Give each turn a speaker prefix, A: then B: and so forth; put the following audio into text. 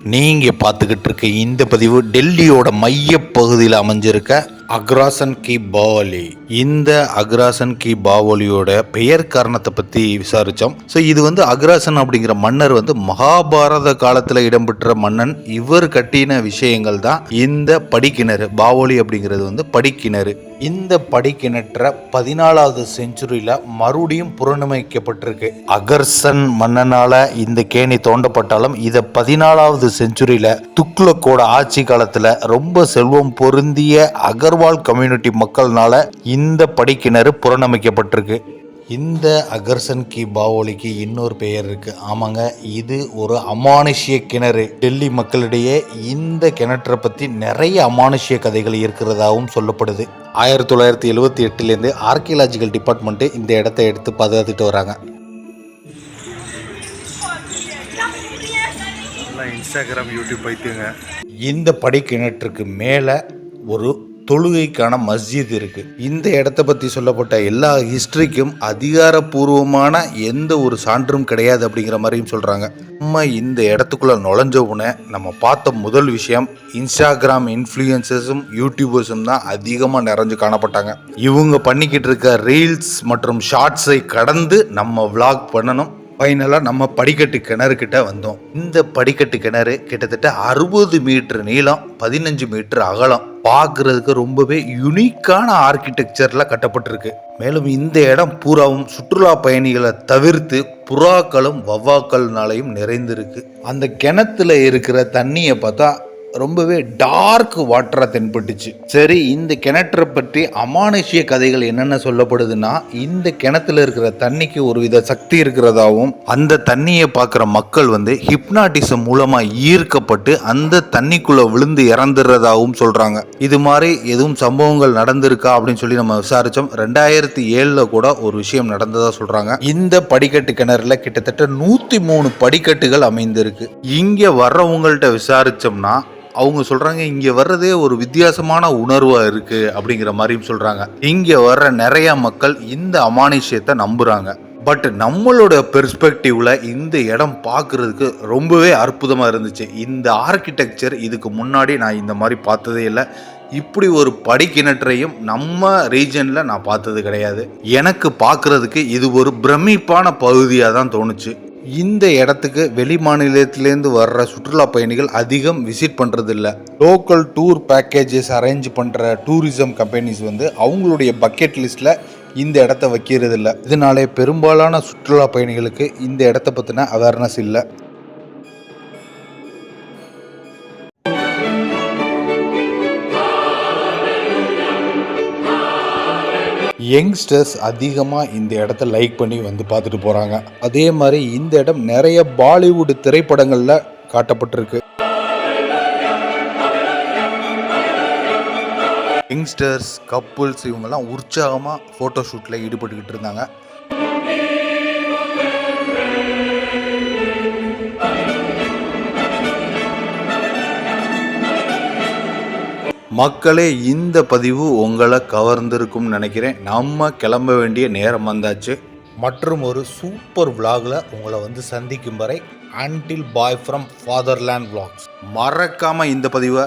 A: நீங்கள் பார்த்துக்கிட்டு இருக்க இந்த பதிவு டெல்லியோட மைய பகுதியில் அமைஞ்சிருக்க அக்ராசன் கி பாவலி. இந்த அக்ராசன் கி பாவலியோட பெயர் காரணத்தை பற்றி விசாரித்தோம் ஸோ இது வந்து அக்ராசன் அப்படிங்கிற மன்னர் வந்து மகாபாரத காலத்தில் இடம்பெற்ற மன்னன். இவர் கட்டின விஷயங்கள் தான் இந்த படிக்கிணறு. பாவலி அப்படிங்கிறது வந்து படிக்கிணறு. இந்த படிக்கிணற்ற பதினாலாவது செஞ்சுரியில் மறுபடியும் புறணமைக்கப்பட்டிருக்கு அகர்சன் மன்னனால இந்த கேணி தோண்டப்பட்டாலும் இதை பதினாலாவது செஞ்சுரியில் துக்ளக்கோட ஆட்சி காலத்தில் ரொம்ப செல்வம் பொருந்திய அகர் அகர்வால் கம்யூனிட்டி மக்கள்னால இந்த படிக்கிணறு புறணமைக்கப்பட்டிருக்கு இந்த அகர்சன் கி பாவோலிக்கு இன்னொரு பெயர் இருக்கு. ஆமாங்க இது ஒரு அமானுஷ்ய கிணறு. டெல்லி மக்களிடையே இந்த கிணற்றை பற்றி நிறைய அமானுஷ்ய கதைகள் இருக்கிறதாகவும் சொல்லப்படுது. ஆயிரத்தி தொள்ளாயிரத்தி எழுவத்தி எட்டுலேருந்து ஆர்கியலாஜிக்கல் டிபார்ட்மெண்ட்டு இந்த இடத்த எடுத்து பாதுகாத்துட்டு வராங்க.
B: இன்ஸ்டாகிராம் யூடியூப் பைத்தியங்க.
A: இந்த படிக்கிணற்றுக்கு மேலே ஒரு தொழுகைக்கான மஸ்ஜித் இருக்குது இந்த இடத்த பற்றி சொல்லப்பட்ட எல்லா ஹிஸ்ட்ரிக்கும் அதிகாரப்பூர்வமான எந்த ஒரு சான்றும் கிடையாது அப்படிங்கிற மாதிரியும் சொல்கிறாங்க நம்ம இந்த இடத்துக்குள்ளே நுழைஞ்ச உடனே நம்ம பார்த்த முதல் விஷயம் இன்ஸ்டாகிராம் இன்ஃப்ளூயன்சஸும் யூடியூபர்ஸும் தான் அதிகமாக நிறைஞ்சு காணப்பட்டாங்க. இவங்க பண்ணிக்கிட்டு இருக்க ரீல்ஸ் மற்றும் ஷார்ட்ஸை கடந்து நம்ம விளாக் பண்ணணும். ஃபைனலாக நம்ம படிக்கட்டு கிணறுக்கிட்ட வந்தோம். இந்த படிக்கட்டு கிணறு கிட்டத்தட்ட அறுபது மீட்டர் நீளம் பதினஞ்சு மீட்டர் அகலம். பார்க்கறதுக்கு ரொம்பவே யுனிக்கான ஆர்கிடெக்சரில் கட்டப்பட்டிருக்கு. மேலும் இந்த இடம் பூராவும் சுற்றுலா பயணிகளை தவிர்த்து புறாக்களும் வவ்வாக்கள்னாலையும் நிறைந்திருக்கு. அந்த கிணத்துல இருக்கிற தண்ணியை பார்த்தா ரொம்பவே டார்க் வாட்டராக தென்பட்டுச்சு. சரி இந்த கிணற்றை பற்றி அமானுஷ்ய கதைகள் என்னென்ன சொல்லப்படுதுன்னா இந்த கிணத்துல இருக்கிற தண்ணிக்கு ஒரு வித சக்தி இருக்கிறதாவும் அந்த தண்ணியை பார்க்குற மக்கள் வந்து ஹிப்னாட்டிசம் மூலமாக ஈர்க்கப்பட்டு அந்த தண்ணிக்குள்ள விழுந்து இறந்துடுறதாகவும் சொல்கிறாங்க இது மாதிரி எதுவும் சம்பவங்கள் நடந்திருக்கா அப்படின்னு சொல்லி நம்ம விசாரித்தோம் ரெண்டாயிரத்தி ஏழில் கூட ஒரு விஷயம் நடந்ததாக சொல்கிறாங்க இந்த படிக்கட்டு கிணறுல கிட்டத்தட்ட நூற்றி மூணு படிக்கட்டுகள் அமைந்திருக்கு. இங்கே வர்றவங்கள்ட்ட விசாரித்தோம்னா அவங்க சொல்கிறாங்க இங்கே வர்றதே ஒரு வித்தியாசமான உணர்வாக இருக்குது அப்படிங்கிற மாதிரியும் சொல்கிறாங்க இங்கே வர்ற நிறைய மக்கள் இந்த அமானுஷ்யத்தை நம்புகிறாங்க பட் நம்மளோட பெர்ஸ்பெக்டிவ்ல இந்த இடம் பார்க்குறதுக்கு ரொம்பவே அற்புதமாக இருந்துச்சு. இந்த ஆர்கிடெக்சர் இதுக்கு முன்னாடி நான் இந்த மாதிரி பார்த்ததே இல்லை. இப்படி ஒரு படிக்கிணற்றையும் நம்ம ரீஜனில் நான் பார்த்தது கிடையாது. எனக்கு பார்க்கறதுக்கு இது ஒரு பிரமிப்பான பகுதியாக தான் தோணுச்சு. இந்த இடத்துக்கு வெளி மாநிலத்திலேருந்து வர்ற சுற்றுலா பயணிகள் அதிகம் விசிட் பண்ணுறது இல்லை லோக்கல் டூர் பேக்கேஜஸ் அரேஞ்ச் பண்ணுற டூரிசம் கம்பெனிஸ் வந்து அவங்களுடைய பக்கெட் லிஸ்ட்டில் இந்த இடத்த வைக்கிறது இல்லை இதனாலே பெரும்பாலான சுற்றுலா பயணிகளுக்கு இந்த இடத்த பற்றின அவேர்னஸ் இல்லை. யங்ஸ்டர்ஸ் அதிகமாக இந்த இடத்த லைக் பண்ணி வந்து பார்த்துட்டு போகிறாங்க அதே மாதிரி இந்த இடம் நிறைய பாலிவுட் திரைப்படங்களில் காட்டப்பட்டிருக்கு. யங்ஸ்டர்ஸ் கப்புள்ஸ் இவங்கெல்லாம் உற்சாகமாக ஃபோட்டோ ஷூட்டில் ஈடுபட்டுக்கிட்டு இருந்தாங்க. மக்களே இந்த பதிவு உங்களை கவர்ந்திருக்கும்னு நினைக்கிறேன். நம்ம கிளம்ப வேண்டிய நேரம் வந்தாச்சு. மற்றும் ஒரு சூப்பர் vlogல உங்களை வந்து சந்திக்கும் வரை until bye from fatherland vlogs. மறக்காமல் இந்த பதிவை